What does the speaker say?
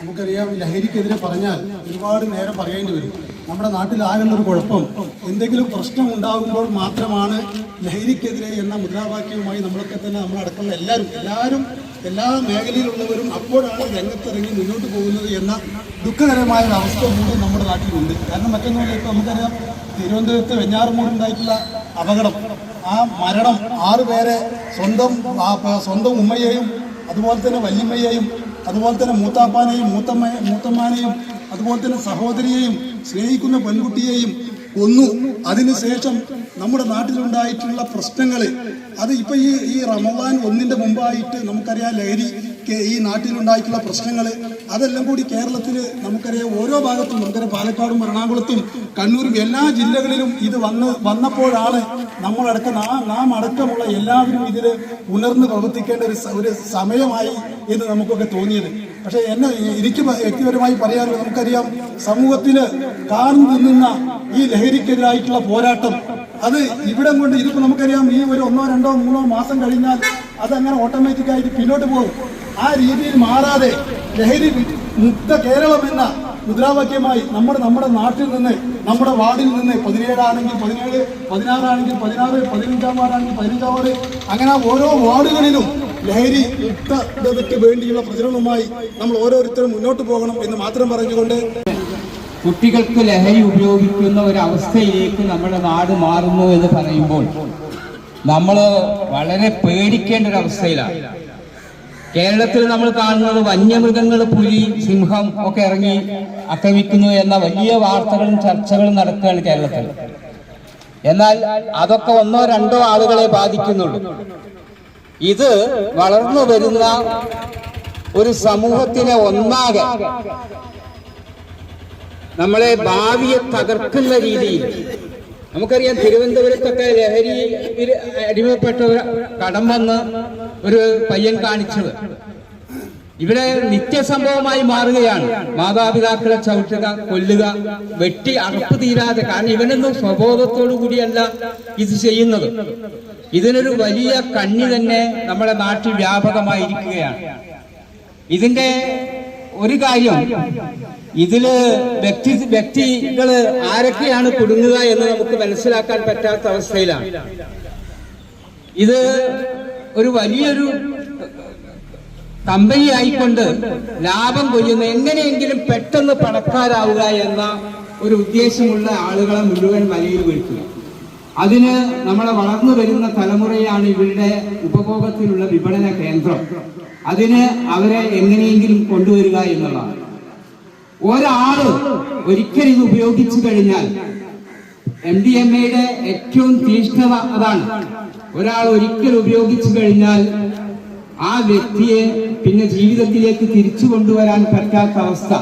നമുക്കറിയാം ലഹരിക്കെതിരെ പറഞ്ഞാൽ ഒരുപാട് നേരം പറയേണ്ടി വരും. നമ്മുടെ നാട്ടിലാകുന്ന ഒരു കുഴപ്പം? എന്തെങ്കിലും പ്രശ്നം ഉണ്ടാകുമ്പോൾ മാത്രമാണ് ലഹരിക്കെതിരെ എന്ന മുദ്രാവാക്യവുമായി നമ്മളൊക്കെ തന്നെ നമ്മളടക്കമുള്ള എല്ലാവരും എല്ലാവരും എല്ലാ മേഖലയിലുള്ളവരും അപ്പോഴാണ് രംഗത്തിറങ്ങി മുന്നോട്ട് പോകുന്നത് എന്ന ദുഃഖകരമായ ഒരു അവസ്ഥ കൂടി നമ്മുടെ നാട്ടിലുണ്ട്. കാരണം മറ്റൊന്നുമില്ല ഇപ്പം നമുക്കറിയാം തിരുവനന്തപുരത്ത് വെഞ്ഞാറമൂടുണ്ടായിട്ടുള്ള അപകടം. ആ മരണം ആറുപേരെ സ്വന്തം സ്വന്തം ഉമ്മയെയും അതുപോലെ തന്നെ വല്യമ്മയെയും അതുപോലെ തന്നെ മൂത്താപ്പാനെയും മൂത്തമ്മ മൂത്തമ്മാനെയും അതുപോലെ തന്നെ സഹോദരിയെയും സ്നേഹിക്കുന്ന പെൺകുട്ടിയെയും കൊന്നു അതിനുശേഷം നമ്മുടെ നാട്ടിലുണ്ടായിട്ടുള്ള പ്രശ്നങ്ങൾ അത് ഇപ്പൊ ഈ ഈ റമദാൻ ഒന്നിന്റെ മുമ്പായിട്ട് നമുക്കറിയാം ലഹരി ഈ നാട്ടിലുണ്ടായിട്ടുള്ള പ്രശ്നങ്ങൾ അതെല്ലാം കൂടി കേരളത്തിൽ നമുക്കറിയാം ഓരോ ഭാഗത്തും നമുക്കറിയാം പാലക്കാടും എറണാകുളത്തും കണ്ണൂരും എല്ലാ ജില്ലകളിലും ഇത് വന്ന് വന്നപ്പോഴാണ് നമ്മളടക്കം നാം നാം അടക്കമുള്ള എല്ലാവരും ഇതിൽ ഉണർന്ന് പ്രവർത്തിക്കേണ്ട ഒരു ഒരു സമയമായി എന്ന് നമുക്കൊക്കെ തോന്നിയത്. പക്ഷേ എന്നെ എനിക്ക് വ്യക്തിപരമായി പറയാനുള്ളത് നമുക്കറിയാം സമൂഹത്തിൽ കാർന്നു ഈ ലഹരിക്കെതിരായിട്ടുള്ള പോരാട്ടം. അത് ഇവിടം കൊണ്ട് ഇതിപ്പോ നമുക്കറിയാം ഈ ഒരു ഒന്നോ രണ്ടോ മൂന്നോ മാസം കഴിഞ്ഞാൽ അത് അതങ്ങനെ ഓട്ടോമാറ്റിക്കായിട്ട് പിന്നോട്ട് പോകും. ആ രീതിയിൽ മാറാതെ ലഹരി മുക്ത കേരളം എന്ന മുദ്രാവാക്യമായി നമ്മുടെ നമ്മുടെ നാട്ടിൽ നിന്ന് നമ്മുടെ വാർഡിൽ നിന്ന് പതിനേഴാണെങ്കിൽ പതിനേഴ് പതിനാറാണെങ്കിൽ പതിനാറ് പതിനഞ്ചാം വാർഡാണെങ്കിൽ പതിനഞ്ചാം വാർഡ് അങ്ങനെ ഓരോ വാർഡുകളിലും ലഹരി മുക്തതയ്ക്ക് വേണ്ടിയുള്ള പ്രചരണവുമായി നമ്മൾ ഓരോരുത്തരും മുന്നോട്ട് പോകണം എന്ന് മാത്രം പറഞ്ഞുകൊണ്ട് കുട്ടികൾക്ക് ലഹരി ഉപയോഗിക്കുന്ന ഒരു അവസ്ഥയിലേക്ക് നമ്മുടെ നാട് മാറുന്നു എന്ന് പറയുമ്പോൾ നമ്മൾ വളരെ പേടിക്കേണ്ട ഒരു അവസ്ഥയിലാണ് കേരളത്തിൽ നമ്മൾ കാണുന്നത് വന്യമൃഗങ്ങൾ പുലി സിംഹം ഒക്കെ ഇറങ്ങി ആക്രമിക്കുന്നു എന്ന വലിയ വാർത്തകളും ചർച്ചകളും നടക്കുകയാണ് കേരളത്തിൽ. എന്നാൽ അതൊക്കെ ഒന്നോ രണ്ടോ ആളുകളെ ബാധിക്കുന്നുള്ളൂ. ഇത് വളർന്നു വരുന്ന ഒരു സമൂഹത്തിനെ ഒന്നാകെ നമ്മളെ ഭാവിയെ തകർക്കുന്ന രീതിയിൽ. നമുക്കറിയാം തിരുവനന്തപുരത്തൊക്കെ ലഹരി അടിമപ്പെട്ട കടം വന്ന് ഒരു പയ്യൻ കാണിച്ചത്. ഇവിടെ നിത്യസംഭവമായി മാറുകയാണ്. മാതാപിതാക്കളെ ചവിട്ടുക കൊല്ലുക വെട്ടി അറപ്പ് തീരാതെ. കാരണം ഇവനൊന്നും സ്വബോധത്തോടു കൂടിയല്ല ഇത് ചെയ്യുന്നത്. ഇതിനൊരു വലിയ കണ്ണി തന്നെ നമ്മുടെ നാട്ടിൽ വ്യാപകമായിരിക്കുകയാണ്. ഇതിന്റെ ഒരു കാര്യം. ഇതിൽ വ്യക്തി വ്യക്തികൾ ആരൊക്കെയാണ് കുടുങ്ങുക എന്ന് നമുക്ക് മനസ്സിലാക്കാൻ പറ്റാത്ത അവസ്ഥയിലാണ്. ഇത് ഒരു വലിയൊരു കമ്പനി ആയിക്കൊണ്ട് ലാഭം കൊയ്യുന്ന എങ്ങനെയെങ്കിലും പെട്ടെന്ന് പണക്കാരാവുക എന്ന ഒരു ഉദ്ദേശമുള്ള ആളുകളെ മുഴുവൻ വലയിൽ വീഴ്ത്തുക അതിന് നമ്മളെ വളർന്നു വരുന്ന തലമുറയാണ് ഇവരുടെ ഉപഭോഗത്തിലുള്ള വിപണന കേന്ദ്രം. അതിന് അവരെ എങ്ങനെയെങ്കിലും കൊണ്ടുവരിക എന്നുള്ളതാണ്. ഒരാൾ ഒരിക്കൽ ഇത് ഉപയോഗിച്ചു കഴിഞ്ഞാൽ എം ഡി എം എയുടെ ഏറ്റവും തീഷ്ണത അതാണ്. ഒരാൾ ഒരിക്കൽ ഉപയോഗിച്ചു കഴിഞ്ഞാൽ ആ വ്യക്തിയെ പിന്നെ ജീവിതത്തിലേക്ക് തിരിച്ചു കൊണ്ടുവരാൻ പറ്റാത്ത അവസ്ഥ.